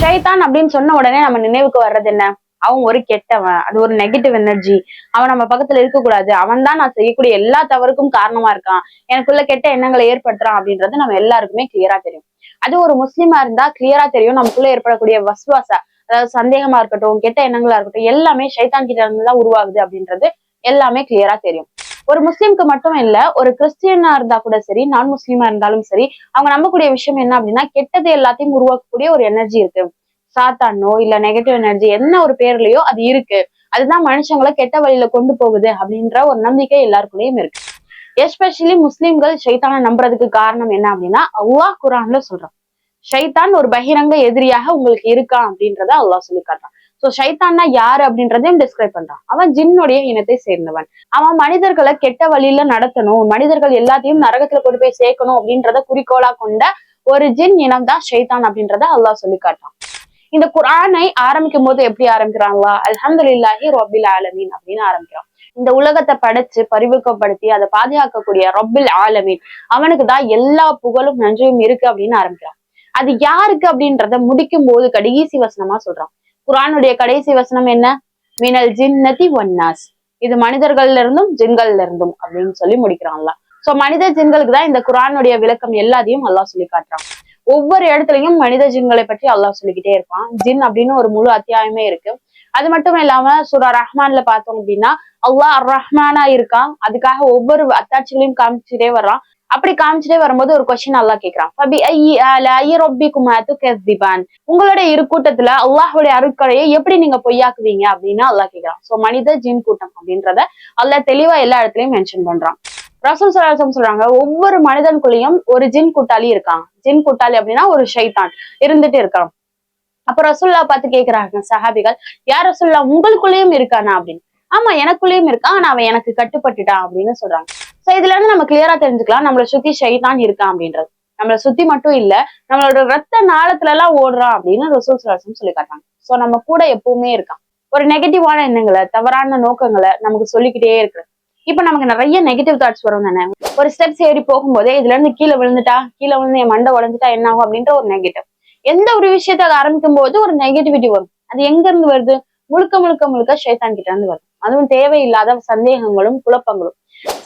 ஷைத்தான் அப்படின்னு சொன்ன உடனே நம்ம நினைவுக்கு வர்றது என்ன? அவன் ஒரு கெட்டவன். அது ஒரு நெகட்டிவ் எனர்ஜி அவன் நம்ம பக்கத்துல இருக்கக்கூடாது. அவன் தான் நான் செய்யக்கூடிய எல்லா தவறுக்கும் காரணமா இருக்கான். எனக்குள்ள கெட்ட எண்ணங்களை ஏற்படுத்துறான் அப்படின்றது நம்ம எல்லாருக்குமே கிளியரா தெரியும். அது ஒரு முஸ்லீமா இருந்தா கிளியரா தெரியும். நமக்குள்ள ஏற்படக்கூடிய வஸ்வாச அதாவது சந்தேகமா இருக்கட்டும் கெட்ட எண்ணங்களா இருக்கட்டும் எல்லாமே ஷைத்தான் கிட்ட இருந்து தான் உருவாகுது அப்படின்றது எல்லாமே கிளியரா தெரியும். ஒரு முஸ்லீம்க்கு மட்டும் இல்ல ஒரு கிறிஸ்டியனா இருந்தா கூட சரி நான் முஸ்லீமா இருந்தாலும் சரி அவங்க நம்பக்கூடிய விஷயம் என்ன அப்படின்னா கெட்டது எல்லாத்தையும் உருவாக்கக்கூடிய ஒரு எனர்ஜி இருக்கு. சாத்தானோ இல்ல நெகட்டிவ் எனர்ஜி என்ன ஒரு பேர்லயோ அது இருக்கு. அதுதான் மனுஷங்களை கெட்ட வழியில கொண்டு போகுது அப்படின்ற ஒரு நம்பிக்கை எல்லாருக்குள்ளயும் இருக்கு. எஸ்பெஷலி முஸ்லிம்கள் ஷைத்தானை நம்புறதுக்கு காரணம் என்ன அப்படின்னா அல்லாஹ் குரான்ல சொல்றான். ஷைத்தான் ஒரு பகிரங்க எதிரியாக உங்களுக்கு இருக்கான் அப்படின்றத அல்லாஹ் சொல்லி காட்டுறான். சோ ஷைத்தான்னா யாரு அப்படின்றதையும் டிஸ்கிரைப் பண்றான். அவன் ஜின்னுடைய இனத்தை சேர்ந்தவன். அவன் மனிதர்களை கெட்ட வழியில நடத்தணும். மனிதர்கள் எல்லாத்தையும் நரகத்துல கொண்டு போய் சேர்க்கணும் அப்படின்றத குறிக்கோளா கொண்ட ஒரு ஜின் இனம் தான் ஷைத்தான் அப்படின்றத அல்லாஹ் சொல்லி காட்டான் இந்த குரானை ஆரம்பிக்கும் போது எப்படி ஆரம்பிக்கிறாங்களா அல்ஹம்துலில்லாஹி ரொபில் ஆலமீன் அப்படின்னு ஆரம்பிக்கிறான். இந்த உலகத்தை படைச்சு பரிவுக்கப்படுத்தி அதை பாதுகாக்கக்கூடிய ரொபில் ஆலமீன். அவனுக்கு தான் எல்லா புகழும் நன்றியும் இருக்கு அப்படின்னு ஆரம்பிக்கிறான். அது யாருக்கு அப்படின்றத முடிக்கும் போது கடைசி வசனமா சொல்றான். குரானுடைய கடைசி வசனம் என்ன? மினல் ஜின்னதி ஒன்னாஸ் இது மனிதர்கள்ல இருந்தும் ஜின்கள்ல இருந்தும் அப்படின்னு சொல்லி முடிக்கிறான்ல. சோ மனித ஜின்களுக்கு தான் இந்த குரானுடைய விளக்கம் எல்லாத்தையும் அல்லாஹ் சொல்லி காட்டுறான். ஒவ்வொரு இடத்துலயும் மனித ஜின்களை பற்றி அல்லாஹ் சொல்லிக்கிட்டே இருப்பான். ஜின் அப்படின்னு ஒரு முழு அத்தியாயமே இருக்கு. அது மட்டும் இல்லாம சூரா ரஹ்மான்ல பார்த்தோம் அப்படின்னா அல்லாஹ் அர் ரஹ்மானா இருக்கான். அதுக்காக ஒவ்வொரு அத்தாட்சிகளையும் காமிச்சுட்டே வர்றான். அப்படி காமிச்சுட்டே வரும்போது ஒரு கொஸ்டின் அல்லாஹ் கேட்கிறான் உங்களுடைய இரு கூட்டத்துல அல்லாஹ்வுடைய அருட்களையை எப்படி நீங்க பொய்யாக்குவீங்க அப்படின்னு அல்லாஹ் கேட்கிறான் சோ மனித ஜின் கூட்டம் அப்படின்றத அல்லாஹ் தெளிவா எல்லா இடத்துலயும் மென்ஷன் பண்றான். ரசூல் சலாசம் சொல்றாங்க ஒவ்வொரு மனிதனுக்குள்ளேயும் ஒரு ஜின் கூட்டாளி இருக்கான். ஜின் கூட்டாளி அப்படின்னா ஒரு ஷைத்தான் இருந்துட்டு இருக்கான். அப்ப ரசுல்லா பார்த்து கேக்குறாங்க சஹாபிகள் யார் ரசுல்லா உங்களுக்குள்ளேயும் இருக்கானா? அப்படின்னு. ஆமா எனக்குள்ளேயும் இருக்கான். ஆனா அவன் எனக்கு கட்டுப்பட்டுட்டான். அப்படின்னு சொல்றாங்க. சோ இதுல இருந்து நம்ம கிளியரா தெரிஞ்சுக்கலாம். நம்மளை சுத்தி ஷைதான் இருக்கான் அப்படின்றது. நம்மளை சுத்தி மட்டும் இல்ல நம்மளோட ரத்த நாளத்துல எல்லாம் ஓடுறான் அப்படின்னு ரசூல் சலாசம் சொல்லி காட்டாங்க சோ நம்ம கூட எப்பவுமே இருக்கான். ஒரு நெகட்டிவான எண்ணங்களை தவறான நோக்கங்களை நமக்கு சொல்லிக்கிட்டே இருக்கு இப்ப நமக்கு நிறைய நெகட்டிவ் தாட்ஸ் வரும் தானே? ஒரு ஸ்டெப்ஸ் ஏறி போகும்போதே இதுல இருந்து கீழே விழுந்துட்டா கீழே விழுந்து என் மண்டை உடஞ்சிட்டா என்ன ஆகும் அப்படின்ற ஒரு நெகட்டிவ் எந்த ஒரு விஷயத்த ஆரம்பிக்கும் போது ஒரு நெகட்டிவிட்டி வரும். அது எங்க இருந்து வருது? முழுக்க முழுக்க முழுக்க ஷைத்தான் கிட்ட இருந்து வரும் அதுவும் தேவையில்லாத சந்தேகங்களும் குழப்பங்களும்.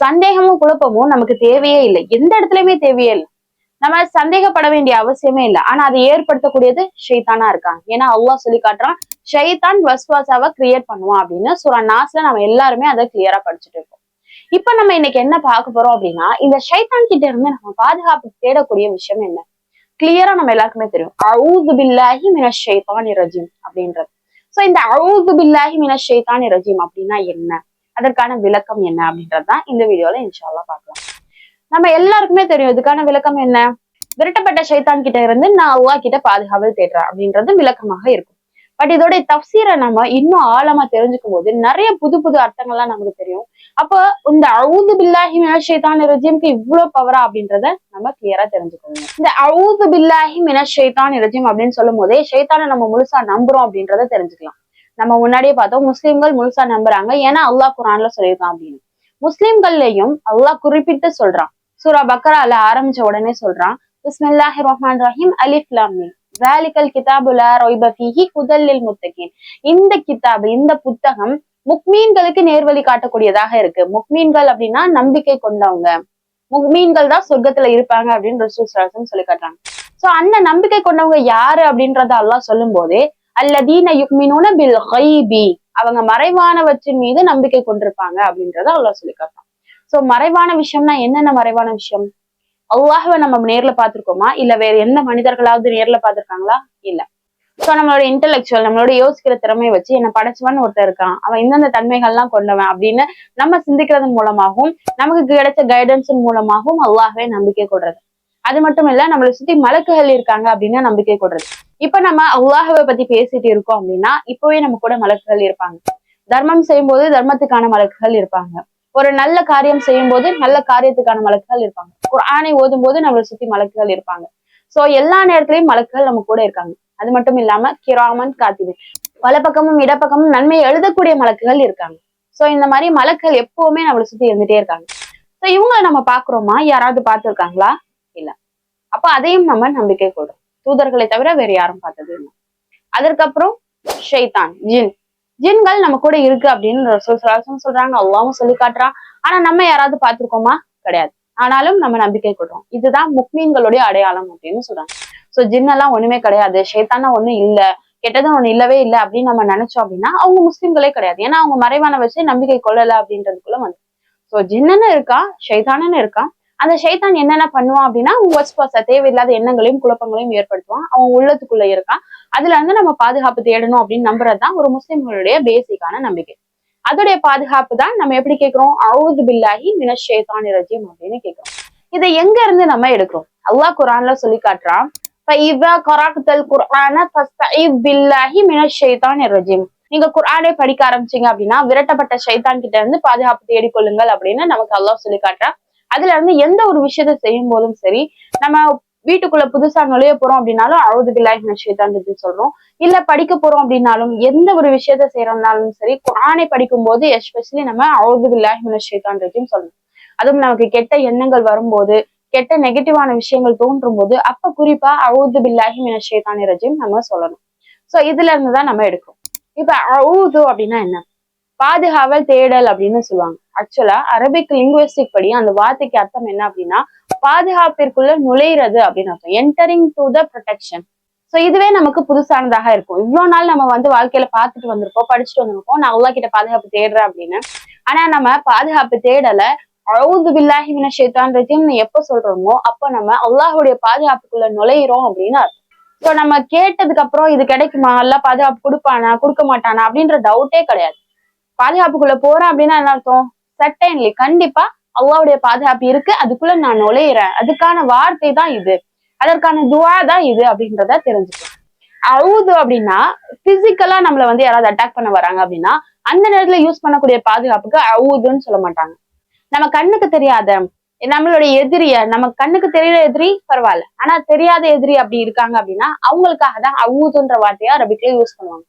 சந்தேகமும் குழப்பமும் நமக்கு தேவையே இல்லை. எந்த இடத்துலயுமே தேவையே இல்லை. நம்ம சந்தேகப்பட வேண்டிய அவசியமே இல்லை. ஆனா அதை ஏற்படுத்தக்கூடியது ஷைத்தானா இருக்காங்க. ஏன்னா அல்லாஹ் சொல்லி காட்டுறான் ஷைத்தான் வஸ்வாசாவை கிரியேட் பண்ணுவான் அப்படின்னு சுரா நாஸ்ல நம்ம எல்லாருமே அதை கிளியரா படிச்சுட்டு இருக்கோம். இப்ப நம்ம இன்னைக்கு என்ன பார்க்க போறோம் அப்படின்னா இந்த ஷைத்தான் கிட்ட இருந்து நம்ம பாதுகாப்பு தேடக்கூடிய விஷயம் என்ன? கிளியரா நம்ம எல்லாருக்குமே தெரியும். அவுது பில்லாஹி மின ஷைத்தானி ரஜீம் அப்படின்றது. சோ இந்த அவுது பில்லாஹி மின ஷைத்தானி ரஜீம் அப்படின்னா என்ன? அதற்கான விளக்கம் என்ன அப்படின்றதுதான் இந்த வீடியோல இன்ஷால்லா பார்க்கலாம். நம்ம எல்லாருக்குமே தெரியும் இதுக்கான விளக்கம் என்ன? விரட்டப்பட்ட சைத்தான் கிட்ட இருந்து நான் அவ்வா கிட்ட பாதுகாவல் தேடுறேன் அப்படின்றது விளக்கமாக இருக்கும். பட் இதோட தப்சீரை நம்ம இன்னும் ஆழமா தெரிஞ்சுக்கும் போது நிறைய புது புது அர்த்தங்கள்லாம் நமக்கு தெரியும். அப்போ இந்த அவுது பில்லாஹி மின ஷைத்தான் ரஜீம்க்கு இவ்வளவு பவரா அப்படின்றத நம்ம கிளியரா தெரிஞ்சுக்கணும். இந்த அவுது பில்லாஹி மின ஷைத்தான் ரஜீம் அப்படின்னு சொல்லும் போதே ஷைத்தானை நம்ம முழுசா நம்புறோம் அப்படின்றத தெரிஞ்சுக்கலாம். நம்ம முன்னாடியே பார்த்தோம் முஸ்லீம்கள் முழுசா நம்புறாங்க. ஏன்னா அல்லாஹ் குரான்ல சொல்லியிருக்கான் அப்படின்னு. முஸ்லீம்கள்லயும் அல்லாஹ் குறிப்பிட்டு சொல்றான். சூரா பக்கரால ஆரம்பிச்ச உடனே சொல்றான் பிஸ்மில்லாஹி ரஹ்மான் ரஹீம் அலிஃப் லாம் கிதாபுல ஜாலிகல் கிதாபு லா இந்த கிதாபு இந்த புத்தகம் முக்மீன்களுக்கு நேர்வழி காட்டக்கூடியதாக இருக்கு. முக்மீன்கள் அப்படின்னா நம்பிக்கை கொண்டவங்க. முக்மீன்கள் தான் சொர்க்கத்துல இருப்பாங்க அப்படின்னு ரசூல் சொல்லி காட்டுறாங்க. சோ அந்த நம்பிக்கை கொண்டவங்க யாரு அப்படின்றத அல்லாஹ் சொல்லும் போதே அல்லதீன யுக்மினூன பில் ஹைபி அவங்க மறைவானவற்றின் மீது நம்பிக்கை கொண்டிருப்பாங்க அப்படின்றத அவ்வளவு சொல்லி காட்டுறான். சோ மறைவான விஷயம்னா என்னென்ன மறைவான விஷயம்? அவ்வாகவே நம்ம நேர்ல பார்த்திருக்கோமா? இல்ல வேற எந்த மனிதர்களாவது நேர்ல பார்த்திருக்காங்களா? இல்ல. சோ நம்மளோட இன்டெலெக்சுவல் நம்மளோட யோசிக்கிற திறமையை வச்சு என்ன படைச்சவன் ஒருத்தர் இருக்கான். அவன் இந்தந்த தன்மைகள்லாம் கொண்டவன் அப்படின்னு நம்ம சிந்திக்கிறதன் மூலமாகவும் நமக்கு கிடைச்ச கைடன்ஸின் மூலமாகவும் அல்லாஹ்வே நம்பிக்கை கொடுறது அது மட்டும் இல்ல நம்மளை சுத்தி மலக்குகள் இருக்காங்க அப்படின்னு நம்பிக்கை கொடுறது இப்ப நம்ம அல்லாஹவை பத்தி பேசிட்டு இருக்கோம் அப்படின்னா இப்பவே நம்ம கூட மலக்குகள் இருப்பாங்க. தர்மம் செய்யும் போது தர்மத்துக்கான மலக்குகள் இருப்பாங்க. ஒரு நல்ல காரியம் செய்யும் போது நல்ல காரியத்துக்கான மலக்குகள் இருப்பாங்க. ஒரு ஆணை ஓதும் போது நம்மளை சுத்தி மலக்குகள் இருப்பாங்க. சோ எல்லா நேரத்திலயும் மலக்குகள் நம்ம கூட இருக்காங்க. அது மட்டும் இல்லாம கிராமன் காத்திகை வல பக்கமும் இடப்பக்கமும் நன்மையை எழுதக்கூடிய மலக்குகள் இருக்காங்க. சோ இந்த மாதிரி மலக்குகள் எப்பவுமே நம்மளை சுத்தி இருந்துட்டே இருக்காங்க. சோ இவங்களை நம்ம பாக்குறோமா யாராவது பார்த்திருக்காங்களா? இல்ல. அப்ப அதையும் நம்ம நம்பிக்கை கொள்றோம். தூதர்களை தவிர வேற யாரும் பார்த்தது இல்லை. அதற்கப்புறம் ஷைத்தான் ஜின். ஜின்கள் நம்ம கூட இருக்கு அப்படின்னு ரசூல் சலாசம் சொல்றாங்க. அல்லாவும் சொல்லி காட்டுறான். ஆனா நம்ம யாராவது பார்த்திருக்கோமா? கிடையாது. ஆனாலும் நம்ம நம்பிக்கை கொள்றோம். இதுதான் முக்மீன்களுடைய அடையாளம் அப்படின்னு சொல்றாங்க. சோ ஜின்னெல்லாம் ஒண்ணுமே கிடையாது. ஷேத்தானா ஒண்ணும் இல்ல. கெட்டதும் ஒண்ணு இல்லவே இல்லை அப்படின்னு நம்ம நினைச்சோம் அப்படின்னா அவங்க முஸ்லிம்களே கிடையாது. ஏன்னா அவங்க மறைவான வச்சு நம்பிக்கை கொள்ளல அப்படின்றதுக்குள்ள வந்து. சோ ஜின்னன்னு இருக்கா? ஷைதானன்னு இருக்கா? அந்த ஷைத்தான் என்னென்ன பண்ணுவான் அப்படின்னா உங்க வாட்ச் தேவையில்லாத எண்ணங்களையும் குழப்பங்களையும் ஏற்படுத்துவான். அவன் உள்ளத்துக்குள்ள இருக்கான். அதுல இருந்து நம்ம பாதுகாப்பு தேடணும் அப்படின்னு நம்புறதுதான் ஒரு முஸ்லிம்களுடைய பேசிக்கான நம்பிக்கை. அதோடைய பாதுகாப்பு தான் நம்ம எப்படி கேட்கிறோம்? அவுது பில்லாஹி மினஸ் ஷேதான் ரஜியம் அப்படின்னு கேட்கிறோம். இதை எங்க இருந்து நம்ம எடுக்கிறோம்? அல்லாஹ் குரான்ல சொல்லி காட்டுறான் நீங்க குரானை படிக்க ஆரம்பிச்சீங்க அப்படின்னா விரட்டப்பட்ட ஷைத்தான் கிட்ட இருந்து பாதுகாப்பு தேடிக்கொள்ளுங்கள் அப்படின்னு நமக்கு அல்லாஹ் சொல்லி காட்டுறான். அதுல இருந்து எந்த ஒரு விஷயத்த செய்யும் போதும் சரி நம்ம வீட்டுக்குள்ள புதுசா நுழைய போறோம் அப்படின்னாலும் அழுது லைஃப் ஷைத்தான் சொல்றோம். இல்ல படிக்க போறோம் அப்படின்னாலும் எந்த ஒரு விஷயத்த செய்யறோம்னாலும் சரி குரானை படிக்கும் போது எஸ்பெஷலி நம்ம அழுது லைஃப் ஷைத்தான் சொல்லணும் அதுவும் நமக்கு கெட்ட எண்ணங்கள் வரும்போது கெட்ட நெகட்டிவான விஷயங்கள் தோன்றும் போது அப்ப குறிப்பா அவுது பில்லாஹி மின ஷைத்தானி ரஜீம் நம்ம சொல்லணும். சோ இதுல இருந்து தான் நம்ம எடுக்கிறோம். இப்ப அவுது அப்படின்னா என்ன? பாதுகாவல் தேடல் அப்படின்னு சொல்லுவாங்க. ஆக்சுவலா அரபிக் லிங்குவிஸ்டிக் படி அந்த வார்த்தைக்கு அர்த்தம் என்ன அப்படின்னா பாதுகாப்பிற்குள்ள நுழையிறது அப்படின்னு அர்த்தம். Entering to the protection so இதுவே நமக்கு புதுசானதாக இருக்கும். இவ்வளவு நாள் நம்ம வந்து வாழ்க்கையில பார்த்துட்டு வந்திருப்போம் படிச்சுட்டு வந்திருப்போம் நான் அல்லா கிட்ட பாதுகாப்பு தேடுறேன் அப்படின்னு. ஆனா நம்ம பாதுகாப்பு தேடலை அழுது பில்லாஹி மின ஷேத்தான் ரஜீம்னு எப்ப சொல்றோமோ அப்ப நம்ம அல்லாஹுடைய பாதுகாப்புக்குள்ள நுழையிறோம் அப்படின்னு அர்த்தம். ஸோ நம்ம கேட்டதுக்கு அப்புறம் இது கிடைக்குமா? எல்லாம் பாதுகாப்பு கொடுப்பானா? கொடுக்க மாட்டானா? அப்படின்ற டவுட்டே கிடையாது. பாதுகாப்புக்குள்ள போறேன் அப்படின்னா என்ன அர்த்தம்? சட்டன்லி கண்டிப்பா அல்லாவுடைய பாதுகாப்பு இருக்கு. அதுக்குள்ள நான் நுழையிறேன். அதுக்கான வார்த்தை தான் இது. அதற்கான துவா தான் இது அப்படின்றத தெரிஞ்சுக்கலாம். அழுது அப்படின்னா பிசிக்கலா நம்மள வந்து யாராவது அட்டாக் பண்ண வராங்க அப்படின்னா அந்த நேரத்துல யூஸ் பண்ணக்கூடிய பாதுகாப்புக்கு அழுதுன்னு சொல்ல மாட்டாங்க. நம்ம கண்ணுக்கு தெரியாத நம்மளுடைய எதிரிய நம்ம கண்ணுக்கு தெரியற எதிரி பரவாயில்ல. ஆனா தெரியாத எதிரி அப்படி இருக்காங்க அப்படின்னா அவங்களுக்காக தான் அவுதுன்ற வார்த்தையா அரபிக்ல யூஸ் பண்ணுவாங்க.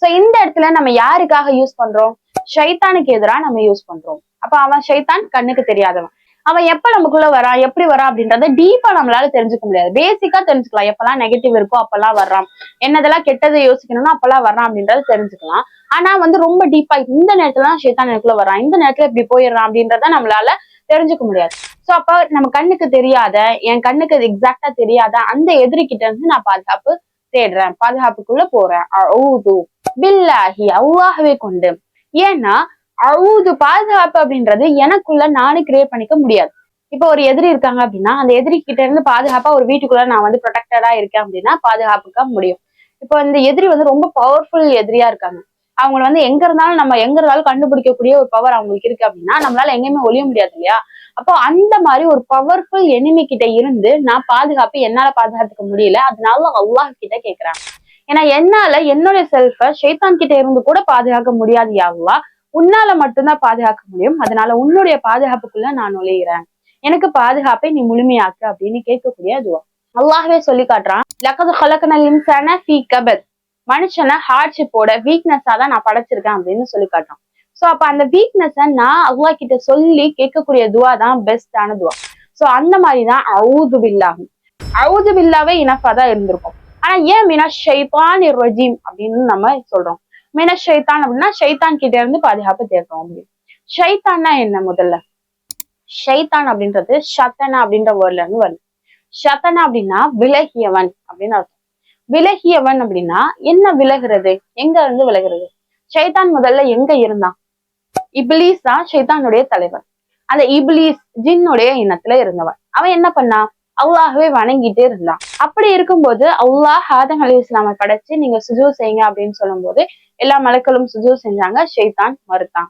சோ இந்த இடத்துல நம்ம யாருக்காக யூஸ் பண்றோம்? ஷைத்தானுக்கு எதிரா நம்ம யூஸ் பண்றோம். அப்ப அவன் ஷைத்தான் கண்ணுக்கு தெரியாதவன். அவன் எப்ப நமக்குள்ள வரான் எப்படி வரான் அப்படின்றத டீப்பா நம்மளால தெரிஞ்சுக்க முடியாது. பேசிக்கா தெரிஞ்சுக்கலாம். எப்பெல்லாம் நெகட்டிவ் இருக்கோ அப்பெல்லாம் வர்றான். என்னதெல்லாம் கெட்டதை யோசிக்கணும்னா அப்பெல்லாம் வர்றான் அப்படின்றத தெரிஞ்சுக்கலாம். ஆனா வந்து ரொம்ப டீப்பா இந்த நேரத்துல தான் ஷேத்தான் எனக்குள்ள வரான் இந்த நேரத்துல இப்படி போயிடுறான் அப்படின்றத நம்மளால தெரிஞ்சுக்க முடியாது. சோ அப்ப நம்ம கண்ணுக்கு தெரியாத என் கண்ணுக்கு அது எக்ஸாக்டா தெரியாத அந்த எதிரி கிட்ட இருந்து நான் பாதுகாப்பு தேடுறேன். பாதுகாப்புக்குள்ள போறேன். அழுது பில்லாஹி அல்லாஹவே கொண்டு. ஏன்னா அவுது பாதுகாப்பு அப்படின்றது எனக்குள்ள நானே கிரியேட் பண்ணிக்க முடியாது. இப்போ ஒரு எதிரி இருக்காங்க அப்படின்னா அந்த எதிரி கிட்ட இருந்து பாதுகாப்பா ஒரு வீட்டுக்குள்ள நான் வந்து ப்ரொடெக்டடா இருக்கேன் அப்படின்னா பாதுகாப்புக்க முடியும். இப்போ இந்த எதிரி வந்து ரொம்ப பவர்ஃபுல் எதிரியா இருக்காங்க. அவங்கள வந்து எங்க இருந்தாலும் நம்ம எங்க இருந்தாலும் கண்டுபிடிக்கக்கூடிய ஒரு பவர் அவங்களுக்கு இருக்கு அப்படின்னா நம்மளால எங்கேயுமே ஒழிய முடியாது இல்லையா? அப்போ அந்த மாதிரி ஒரு பவர்ஃபுல் எனிமி கிட்ட இருந்து நான் பாதுகாப்பு என்னால பாதுகாத்துக்க முடியல அதனால அல்லாஹ் கிட்ட கேக்குறேன் ஏன்னா என்னால என்னுடைய செல்ஃப ஷைத்தான் கிட்ட இருந்து கூட பாதுகாக்க முடியாது யாவா உன்னால மட்டும்தான் பாதுகாக்க முடியும். அதனால உன்னுடைய பாதுகாப்புக்குள்ள நான் நுழையிறேன். எனக்கு பாதுகாப்பை நீ முழுமையாக்கு அப்படின்னு கேட்கக்கூடிய அதுவா அல்லாஹவே சொல்லி காட்டுறான் லக்கது ஹலக்கனல் இன்சான கபத். மனுஷனை ஹார்ட்ஷிப்போட வீக்னஸா தான் நான் படைச்சிருக்கேன் அப்படின்னு சொல்லி காட்டுறான். சோ அப்ப அந்த வீக்னஸ நான் அல்லா கிட்ட சொல்லி கேட்கக்கூடிய துவா தான் பெஸ்டான துவா. சோ அந்த மாதிரிதான் அவுது பில்லாகும் அவுது பில்லாவே இனஃபா தான் இருந்திருக்கும். ஆனா ஏன் மினா ஷைத்தான் ரஜீம் அப்படின்னு நம்ம சொல்றோம்? மினா ஷைத்தான் அப்படின்னா ஷைத்தான் கிட்ட இருந்து பாதுகாப்பு தேடுறோம் அப்படின்னு. ஷைத்தான்னா என்ன முதல்ல? ஷைத்தான் அப்படின்றது ஷத்தனா அப்படின்ற வேர்ட்ல இருந்து வருது. ஷத்தனா அப்படின்னா விலகியவன் அப்படின்னு அர்த்தம். விலகியவன் அப்படின்னா என்ன விலகுறது? எங்க இருந்து விலகிறது? ஷைத்தான் முதல்ல எங்க இருந்தான்? இப்லீஸ் தான் ஷைத்தானுடைய தலைவர். அந்த இப்லீஸ் ஜின்னுடைய இனத்துல இருந்தவன். அவன் என்ன பண்ணான்? அல்லாஹவே வணங்கிட்டே இருந்தான் அப்படி இருக்கும்போது அல்லாஹ் ஆதம் அலி இஸ்லாமை படைச்சு நீங்க சுஜூ செய்யுங்க அப்படின்னு சொல்லும்போது எல்லா மலக்களும் சுஜூ செஞ்சாங்க ஷெய்தான் மறுத்தான்.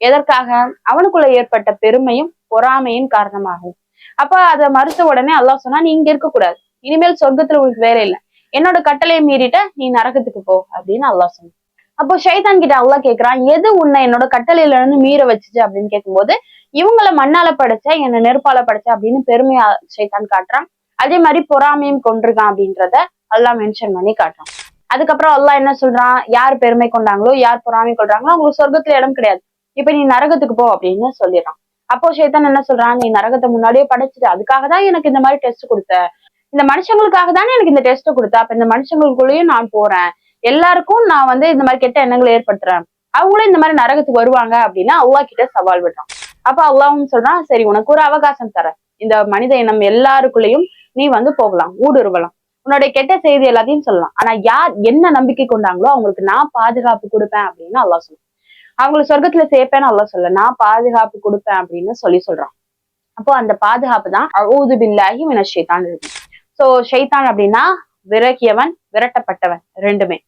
எதற்காக? அவனுக்குள்ள ஏற்பட்ட பெருமையும் பொறாமையின் காரணமாகும். அப்ப அதை மறுத்த உடனே அல்லாஹ் சொன்னா நீ இங்க இருக்க கூடாது. இனிமேல் சொர்க்கத்துல உங்களுக்கு வேலை இல்லை. என்னோட கட்டளையை மீறிட்ட நீ நரகத்துக்கு போ அப்படின்னு அல்லாஹ் சொன்னான். அப்போ ஷைதான் கிட்ட அல்லாஹ் கேக்குறான் எது உன்னை என்னோட கட்டளையில இருந்து மீற வச்சுச்சு அப்படின்னு கேட்கும்போது இவங்கள மண்ணால படைச்ச என்ன நெருப்பால படைச்ச அப்படின்னு பெருமையா சைத்தான் காட்டுறான். அதே மாதிரி பொறாமையும் கொண்டிருக்கான் அப்படின்றத எல்லாம் மென்ஷன் பண்ணி காட்டுறான். அதுக்கப்புறம் எல்லாம் என்ன சொல்றான்? யார் பெருமை கொண்டாங்களோ யார் பொறாமை கொள்றாங்களோ அவங்களுக்கு சொர்க்கத்துல இடம் கிடையாது. இப்ப நீ நரகத்துக்கு போ அப்படின்னு சொல்லிடுறான். அப்போ ஷைத்தான் என்ன சொல்றான்? நீ நரகத்தை முன்னாடியே படைச்சிட்டு அதுக்காக தான் எனக்கு இந்த மாதிரி டெஸ்ட் கொடுத்த. இந்த மனுஷங்களுக்காக தானே எனக்கு இந்த டெஸ்ட் கொடுத்த? அப்ப இந்த மனுஷங்களுக்குள்ளேயும் நான் போறேன். எல்லாருக்கும் நான் வந்து இந்த மாதிரி கெட்ட எண்ணங்களை ஏற்படுத்துறேன். அவங்களும் இந்த மாதிரி நரகத்துக்கு வருவாங்க அப்படின்னா அல்லாஹ் கிட்ட சவால் விடுறான். அப்ப அல்லாவும் சொல்றான் சரி உனக்கு ஒரு அவகாசம் தரேன். இந்த மனித இனம் எல்லாருக்குள்ளயும் நீ வந்து போகலாம் ஊடுருவலாம். உன்னுடைய கெட்ட செய்தி எல்லாத்தையும் சொல்லலாம். ஆனா யார் என்ன நம்பிக்கை கொண்டாங்களோ அவங்களுக்கு நான் பாதுகாப்பு கொடுப்பேன் அப்படின்னு அல்லா சொல்லுவான் அவங்களுக்கு சொர்க்கத்துல சேர்ப்பேன்னு அல்லா சொல்ல நான் பாதுகாப்பு கொடுப்பேன் அப்படின்னு சொல்லி சொல்றான். அப்போ அந்த பாதுகாப்பு தான் அவுது பில்லாஹி மின ஷைத்தான் இருக்கு சோ ஷைத்தான் அப்படின்னா விரகியவன் விரட்டப்பட்டவன் ரெண்டுமே.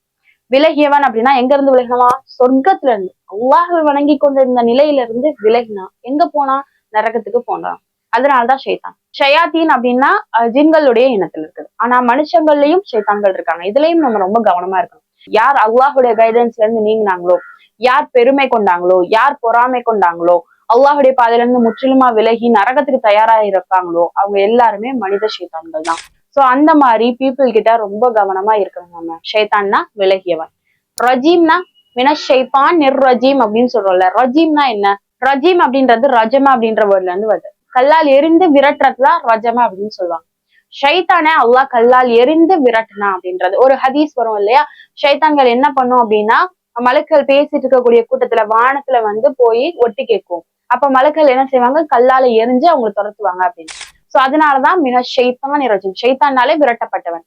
விலகியவன் அப்படின்னா எங்க இருந்து விலகினவா சொர்க்கத்துல இருந்து. அல்லாஹை வணங்கி கொண்டிருந்த நிலையில இருந்து விலகினா எங்க போனா நரகத்துக்கு போனான். அதனாலதான் ஷைத்தான். ஷயாத்தீன் அப்படின்னா ஜின்களுடைய இனத்துல இருக்குது. ஆனா மனுஷங்கள்லயும் ஷைத்தான்கள் இருக்காங்க. இதுலயும் நம்ம ரொம்ப கவனமா இருக்கணும். யார் அல்லாஹுடைய கைடன்ஸ்ல இருந்து நீங்கினாங்களோ யார் பெருமை கொண்டாங்களோ யார் பொறாமை கொண்டாங்களோ அல்லாஹுடைய பாதையில இருந்து முற்றிலுமா விலகி நரகத்துக்கு தயாரா இருக்காங்களோ அவங்க எல்லாருமே மனித ஷைத்தான்கள் தான் சோ அந்த மாதிரி பீப்புள் கிட்ட ரொம்ப கவனமா இருக்கணும் நம்ம. ஷைத்தான்னா விலகியவன். ரஜீம்னா வினா ஷைத்தான் நிர் ரஜீம் அப்படின்னு சொல்றோம்ல. ரஜீம்னா என்ன? ரஜீம் அப்படின்றது ரஜமா அப்படின்ற வேர்ட்ல இருந்து வருது. கல்லால் எரிந்து விரட்டுறதுதான் ரஜமா அப்படின்னு சொல்லுவாங்க. ஷைத்தானே அல்லாஹ் கல்லால் எரிந்து விரட்டுனா அப்படின்றது. ஒரு ஹதீஸ் வரும் இல்லையா? ஷைத்தான்கள் என்ன பண்ணும் அப்படின்னா மலக்கள் பேசிட்டு இருக்கக்கூடிய கூட்டத்துல வானத்துல வந்து போய் ஒட்டி கேட்கும். அப்ப மலக்கள் என்ன செய்வாங்க? கல்லால எரிஞ்சு அவங்களை துரத்துவாங்க அப்படின்னு. சோ அதனாலதான் மின ஷைத்தான் ரஜிம். ஷைத்தானாலே விரட்டப்பட்டவன்.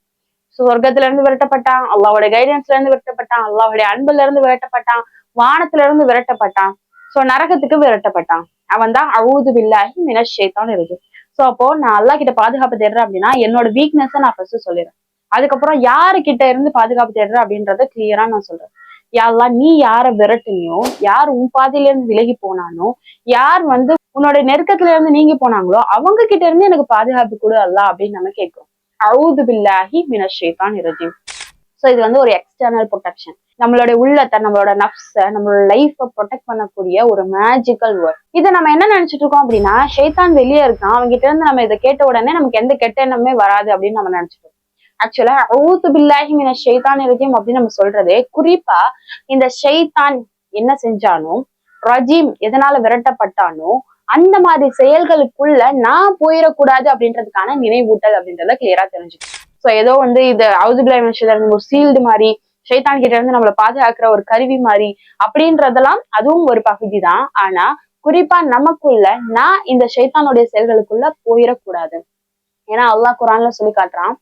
So, சொர்க்கத்துல இருந்து விரட்டப்பட்டான் அல்லாவோட கைடன்ஸ்ல இருந்து விரட்டப்பட்டான் அல்லாவோட அன்புல இருந்து விரட்டப்பட்டான் வானத்துல இருந்து விரட்டப்பட்டான். சோ நரகத்துக்கு விரட்டப்பட்டான். அவன் தான் அழுது பில்லாகி மின சைத்தான் இருக்கு சோ அப்போ நான் அல்லா கிட்ட பாதுகாப்பு தேடுறேன் அப்படின்னா என்னோட வீக்னஸ் நான் ஃபர்ஸ்ட் சொல்லிடுறேன். அதுக்கப்புறம் யாரு கிட்ட இருந்து பாதுகாப்பு தேடுறேன் அப்படின்றத கிளியரா நான் சொல்றேன். யாரெல்லாம் நீ யாரை விரட்டுனியோ யார் உன் பாதையில இருந்து விலகி போனானோ யார் வந்து உன்னோட நெருக்கத்துல இருந்து நீங்கி போனாங்களோ அவங்க கிட்ட இருந்து எனக்கு பாதுகாப்பு கொடு அல்ல அப்படின்னு நம்ம கேட்கிறோம். அவுது பில்லாஹி மின ஷைத்தான் இரஜிம் ஸோ இது வந்து ஒரு எக்ஸ்டர்னல் ப்ரொடெக்ஷன் நம்மளோட உள்ளத்தை நம்மளோட நப்ஸ நம்மளோட லைஃப்பை ப்ரொடெக்ட் பண்ணக்கூடிய ஒரு மேஜிக்கல் வேர்ட் இதை நம்ம என்ன நினைச்சிட்டு இருக்கோம் அப்படின்னா ஷைத்தான் வெளியே இருக்கான் அவங்க கிட்ட இருந்து நம்ம இதை கேட்ட உடனே நமக்கு எந்த கெட்ட எண்ணமே வராது அப்படின்னு நம்ம நினைச்சிட்டு இருக்கோம். ஆக்சுவலா ஊத்து பில்லாஹி மின ஷைத்தான் ரஜீம் அப்படின்னு நம்ம சொல்றதே குறிப்பா இந்த ஷைத்தான் என்ன செஞ்சானோ ரஜீம் எதனால விரட்டப்பட்டானோ அந்த மாதிரி செயல்களுக்குள்ள நான் போயிடக்கூடாது அப்படின்றதுக்கான நினைவூட்டல் அப்படின்றத கிளியரா தெரிஞ்சுக்கணும் ஸோ ஏதோ வந்து இது அவுதுபில்லா இருந்து ஒரு சீல்டு மாதிரி ஷைத்தான் கிட்ட இருந்து நம்மளை பாதுகாக்கிற ஒரு கருவி மாதிரி அப்படின்றதெல்லாம் அதுவும் ஒரு பகுதி தான் ஆனா குறிப்பா நமக்குள்ள நான் இந்த ஷைத்தானுடைய செயல்களுக்குள்ள போயிடக்கூடாது. ஏன்னா அல்லாஹ் குரான்ல சொல்லி காட்டுறான்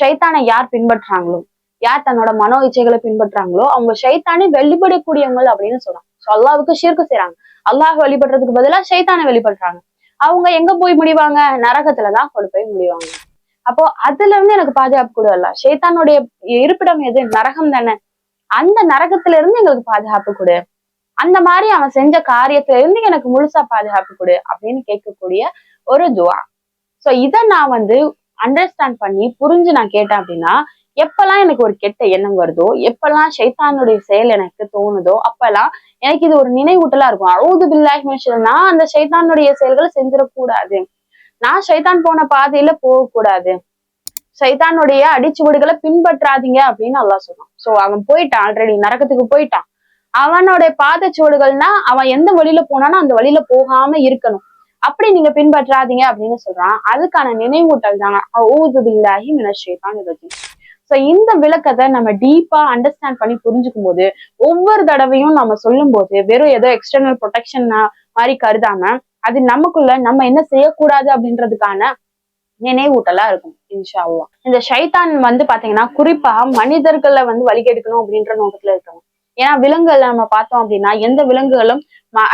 ஷைத்தானை யார் பின்பற்றாங்களோ யார் தன்னோட மனோ இச்சைகளை பின்பற்றாங்களோ அவங்க ஷைத்தானை வெளிப்படக்கூடியவங்க அப்படின்னு சொல்றான். ஸோ அல்லாவுக்கு ஷிர்கு செய்றாங்க. அல்லாஹ் வழிபடுறதுக்கு பதிலா ஷைத்தானை வெளிப்படுறாங்க அவங்க எங்க போய் முடிவாங்க? நரகத்துலதான் கொண்டு போய் முடிவாங்க. அப்போ அதுல இருந்து எனக்கு பாதுகாப்பு கூட இல்ல ஷைத்தானுடைய இருப்பிடம் எது? நரகம் தானே. அந்த நரகத்துல இருந்து எங்களுக்கு பாதுகாப்பு கொடு. அந்த மாதிரி அவன் செஞ்ச காரியத்துல இருந்து எனக்கு முழுசா பாதுகாப்பு கொடு அப்படின்னு கேட்கக்கூடிய ஒரு துவா. சோ இதை நான் வந்து அண்டர்ஸ்டாண்ட் பண்ணி புரிஞ்சு நான் கேட்டேன் அப்படின்னா எப்பெல்லாம் எனக்கு ஒரு கெட்ட எண்ணம் வருதோ எப்பெல்லாம் ஷைத்தானுடைய செயல் எனக்கு தோணுதோ அப்பெல்லாம் எனக்கு இது ஒரு நினைவூட்டலா இருக்கும். அழுது பில்லாஹி மினஷ் அந்த சைத்தானுடைய செயல்களை செஞ்சிடக்கூடாது. நான் சைத்தான் போன பாதையில போகக்கூடாது. சைத்தானுடைய அடிச்சுவடுகளை பின்பற்றாதீங்க அப்படின்னு அல்லாஹ் சொல்றான் சோ அவன் போயிட்டான் ஆல்ரெடி நரகத்துக்கு போயிட்டான். அவனோட பாதச்சுவடுகள்னா அவன் எந்த வழியில போனானோ அந்த வழியில போகாம இருக்கணும். அப்படி நீங்க பின்பற்றாதீங்க அப்படின்னு சொல்றான். அதுக்கான நினைவூட்டல் தான். சோ இந்த விளக்கத்தை நம்ம டீப்பா அண்டர்ஸ்டாண்ட் பண்ணி புரிஞ்சுக்கும் போது ஒவ்வொரு தடவையும் நம்ம சொல்லும் போது வெறும் ஏதோ எக்ஸ்டர்னல் ப்ரொடெக்ஷன் மாதிரி கருதாம அது நமக்குள்ள நம்ம என்ன செய்யக்கூடாது அப்படின்றதுக்கான நினைவூட்டலா இருக்கும் இன்ஷா இந்த ஷைத்தான் வந்து பாத்தீங்கன்னா குறிப்பா மனிதர்களை வந்து வழிகெடுக்கணும் அப்படின்ற நோக்கத்துல இருக்கணும் ஏன்னா விலங்குகளை நம்ம பார்த்தோம் அப்படின்னா எந்த விலங்குகளும்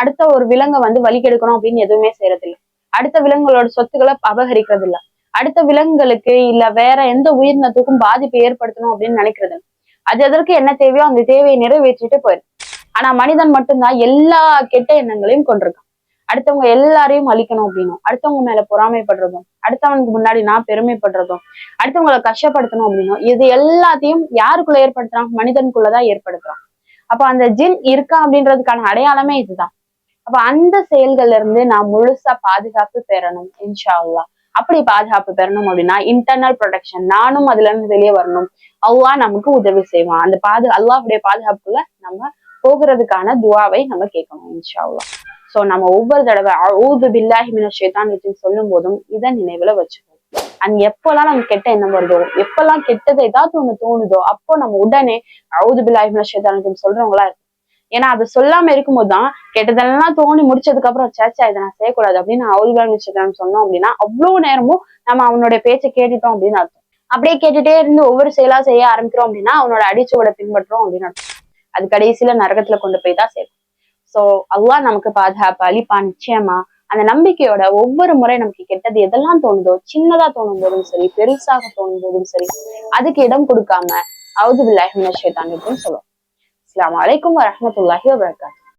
அடுத்த ஒரு விலங்கை வந்து வலிக்கெடுக்கணும் அப்படின்னு எதுவுமே செய்யறது இல்ல அடுத்த விலங்குகளோட சொத்துக்களை அபகரிக்கிறது இல்ல அடுத்த விலங்குகளுக்கு இல்ல வேற எந்த உயிரினத்துக்கும் பாதிப்பு ஏற்படுத்தணும் அப்படின்னு நினைக்கிறது அது எதற்கு என்ன தேவையோ அந்த தேவையை நிறைவேற்றிட்டு போயிரு ஆனா மனிதன் மட்டும்தான் எல்லா கெட்ட எண்ணங்களையும் கொண்டிருக்கான் அடுத்தவங்க எல்லாரையும் அழிக்கணும் அப்படின்னும். அடுத்தவங்க மேல பொறாமைப்படுறதும் அடுத்தவனுக்கு முன்னாடி நான் பெருமைப்படுறதும் அடுத்தவங்களை கஷ்டப்படுத்தணும் அப்படின்னும். இது எல்லாத்தையும் யாருக்குள்ள ஏற்படுத்துறான்? மனிதனுக்குள்ளதான் ஏற்படுத்துறான். அப்ப அந்த ஜின் இருக்கா அப்படின்றதுக்கான அடையாளமே இதுதான். அப்ப அந்த செயல்கள்ல இருந்து நான் முழுசா பாதுகாப்பு பெறணும் இன்ஷா அப்படி பாதுகாப்பு பெறணும் அப்படின்னா இன்டர்னல் ப்ரொடெக்ஷன் நானும் அதுல இருந்து வெளியே வரணும். அல்லாஹ் நமக்கு உதவி செய்வான். அந்த பாது அல்லாவுடைய பாதுகாப்புல நம்ம போகிறதுக்கான துவாவை நம்ம கேட்கணும் இன்ஷா சோ நம்ம ஒவ்வொரு தடவை ஊது பில்லாஹி மின சொல்லும் போதும் இதை நினைவுல வச்சுக்கணும் அண்ட் எப்பெல்லாம் நமக்கு கெட்ட எண்ணம் வருதோ எப்பெல்லாம் கெட்டது ஏதாவது ஒண்ணு தோணுதோ அப்போ நம்ம உடனே அவுது பில்லாஹி சொல்றவங்களா இருக்கும் ஏன்னா அது சொல்லாம இருக்கும்போது தான் கெட்டதெல்லாம் தோணி முடிச்சதுக்கு அப்புறம் சேச்சா இதை நான் செய்யக்கூடாது அப்படின்னு அவுது பில்லாஹி சொன்னோம் அப்படின்னா அவ்வளவு நேரமும் நம்ம அவனுடைய பேச்சை கேட்டுட்டோம் அப்படின்னு அர்த்தம். அப்படியே கேட்டுட்டே இருந்து ஒவ்வொரு செயலா செய்ய ஆரம்பிக்கிறோம் அப்படின்னா அவனோட அடிச்சுவடை பின்பற்றோம் அப்படின்னு அர்த்தம். அது கடைசியில நரகத்துல கொண்டு போய் தான் சேர்க்கும் சோ அல்லாஹ் நமக்கு பாதுகாப்பு அளிப்பான் நிச்சயமா அந்த நம்பிக்கையோட ஒவ்வொரு முறை நமக்கு கெட்டது எதெல்லாம் தோணுதோ சின்னதா தோணும் போதும் சரி பெருசாக தோணும் போதும் சரி அதுக்கு இடம் கொடுக்காம அவுது பில்லாஹி மினஷ் ஷைத்தானிக்கும் சொல்லுவோம். அஸ்லாம் அலைக்கும் வரமத்துல்லாஹி வபரகாத்துஹு